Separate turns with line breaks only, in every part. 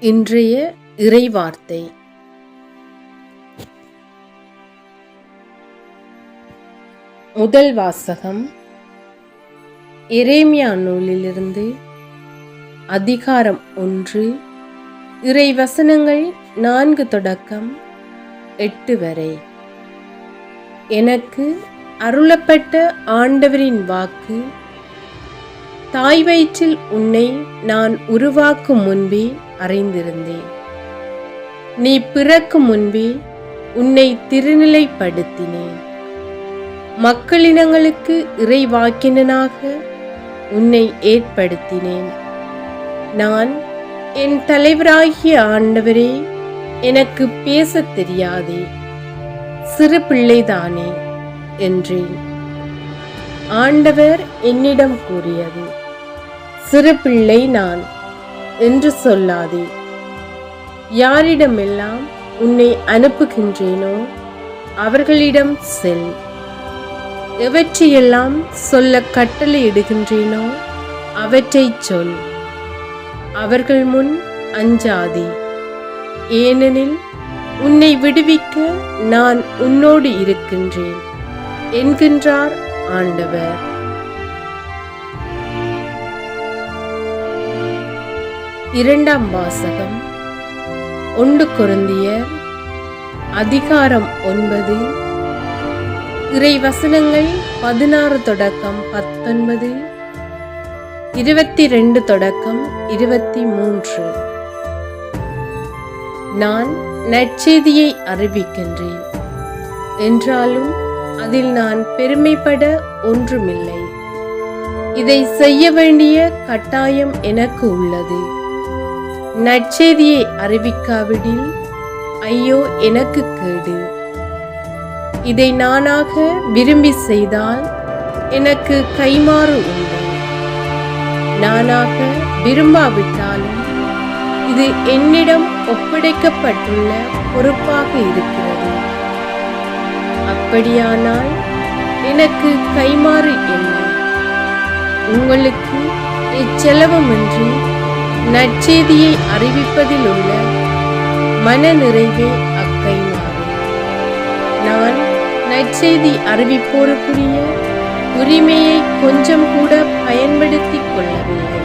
இன்றைய இறைவார்த்தை. முதல் வாசகம். எரேமியா நூலிலிருந்து அதிகாரம் ஒன்று. இறை வசனங்கள் நான்கு தொடக்கம் எட்டு வரை. எனக்கு அருளப்பட்ட ஆண்டவரின் வாக்கு தாய் வயிற்றில் உன்னை நான் உருவாக்கும் முன்பே அறிந்திருந்தேன். நீ பிறக்கும் முன்பே உன்னை திருநிலைப்படுத்தினேன். மக்களினங்களுக்கு இறைவாக்கினனாக உன்னை ஏற்படுத்தினேன். நான் என் தலைவராகிய ஆண்டவரே எனக்கு பேசத் தெரியாதே சிறு பிள்ளைதானே என்றேன். ஆண்டவர் என்னிடம் கூறியது சிறு பிள்ளை நான் என்று சொல்லாதே. யாரிடமெல்லாம் உன்னை அனுப்புகின்றேனோ அவர்களிடம் செல். எவற்றையெல்லாம் சொல்ல கட்டளையிடுகின்றேனோ அவற்றைச் சொல். அவர்கள் முன் அஞ்சாதே. ஏனெனில் உன்னை விடுவிக்க நான் உன்னோடு இருக்கின்றேன் என்கின்றார் ஆண்டவர். இரண்டாம் வாசகம். ஒன்று குருந்திய அதிகாரம் ஒன்பது. இறை வசனங்கள் பதினாறு தொடக்கம் பத்தொன்பது. இருபத்தி ரெண்டு தொடக்கம் இருபத்தி மூன்று நான் நற்செய்தியை அறிவிக்கின்றேன். என்றாலும் அதில் நான் பெருமைப்பட ஒன்றுமில்லை. இதை செய்ய வேண்டிய கட்டாயம் எனக்கு உள்ளது. நற்செய்தியை அறிவிக்காவிடில் ஐயோ எனக்கு கேடு. இதை நானாக விரும்பி செய்தால் எனக்கு கைமாறு உண்டு. நானாக விரும்பாவிட்டாலும் இது என்னிடம் ஒப்படைக்கப்பட்டுள்ள பொறுப்பாக இருக்கிறது. அப்படியானால் எனக்கு கைமாறு என்ன? உங்களுக்கு இச்செலவமின்றி நற்செய்தியை அறிவிப்பதில் உள்ள மனநிறைவே அக்கை நான் நற்செய்தி அறிவிப்போருக்குரிய உரிமையை கொஞ்சம் கூட பயன்படுத்திக் கொள்ளவில்லை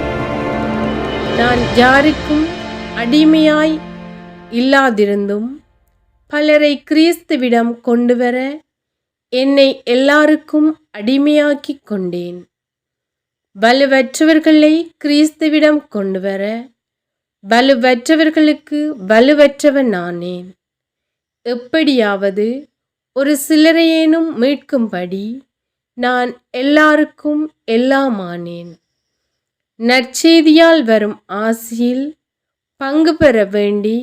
நான் யாருக்கும் அடிமையாய் இல்லாதிருந்தும் பலரை கிறிஸ்துவிடம் கொண்டு வர என்னை எல்லாருக்கும் அடிமையாக்கிக் கொண்டேன். வலுவற்றவர்களை கிறிஸ்துவிடம் கொண்டு வர வலுவற்றவர்களுக்கு வலுவற்றவன் நானேன் எப்படியாவது ஒரு சிலரையேனும் மீட்கும்படி நான் எல்லாருக்கும் எல்லாமானேன். நற்செய்தியால் வரும் ஆசியில் பங்கு பெற வேண்டி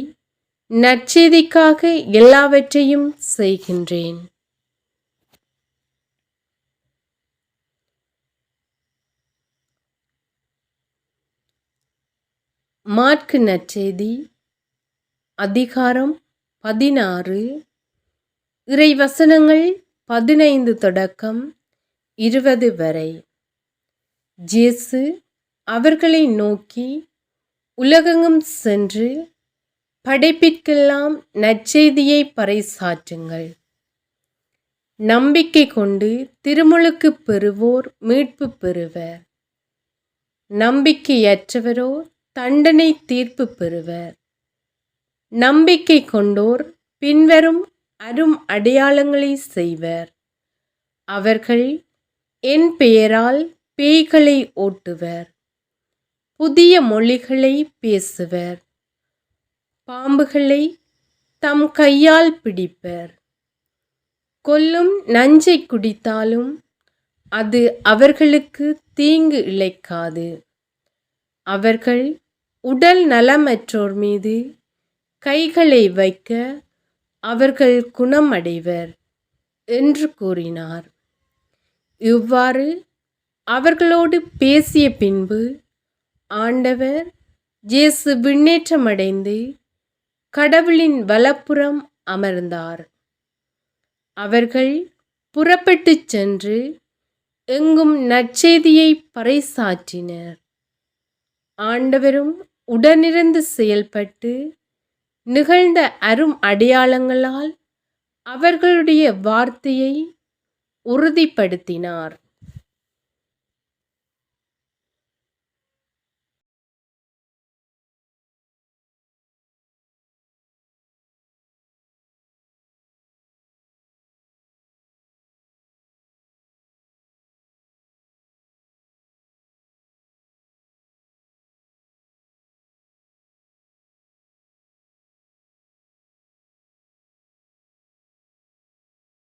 நற்செய்திக்காக எல்லாவற்றையும் செய்கின்றேன். மாற்கு நற்செய்தி அதிகாரம் பதினாறு. இறை வசனங்கள் பதினைந்து தொடக்கம் இருபது வரை. ஜேசு அவர்களை நோக்கி உலகெங்கும் சென்று படைப்பிற்கெல்லாம் நற்செய்தியை பறைசாற்றுங்கள். நம்பிக்கை கொண்டு திருமுழுக்கு பெறுவோர் மீட்பு பெறுவர். நம்பிக்கையற்றவரோ தண்டனை தீர்ப்பு பெறுவர். நம்பிக்கை கொண்டோர் பின்வரும் அரும் அடையாளங்களை செய்வர். அவர்கள் என் பெயரால் பேய்களை ஓட்டுவர். புதிய மொழிகளை பேசுவர். பாம்புகளை தம் கையால் பிடிப்பர். கொல்லும் நஞ்சை குடித்தாலும் அது அவர்களுக்கு தீங்கு இழைக்காது. அவர்கள் உடல் நலமற்றோர் மீது கைகளை வைக்க அவர்கள் குணமடைவர் என்று கூறினார். இவ்வாறு அவர்களோடு பேசிய பின்பு ஆண்டவர் ஜேசு விண்ணேற்றமடைந்து கடவுளின் வலப்புறம் அமர்ந்தார். அவர்கள் புறப்பட்டுச் சென்று எங்கும் நற்செய்தியை பறைசாற்றினர். ஆண்டவரும் உடனிருந்து செயல்பட்டு நிகழ்ந்த அரும் அடையாளங்களால் அவர்களுடைய வார்த்தையை உறுதிப்படுத்தினார்.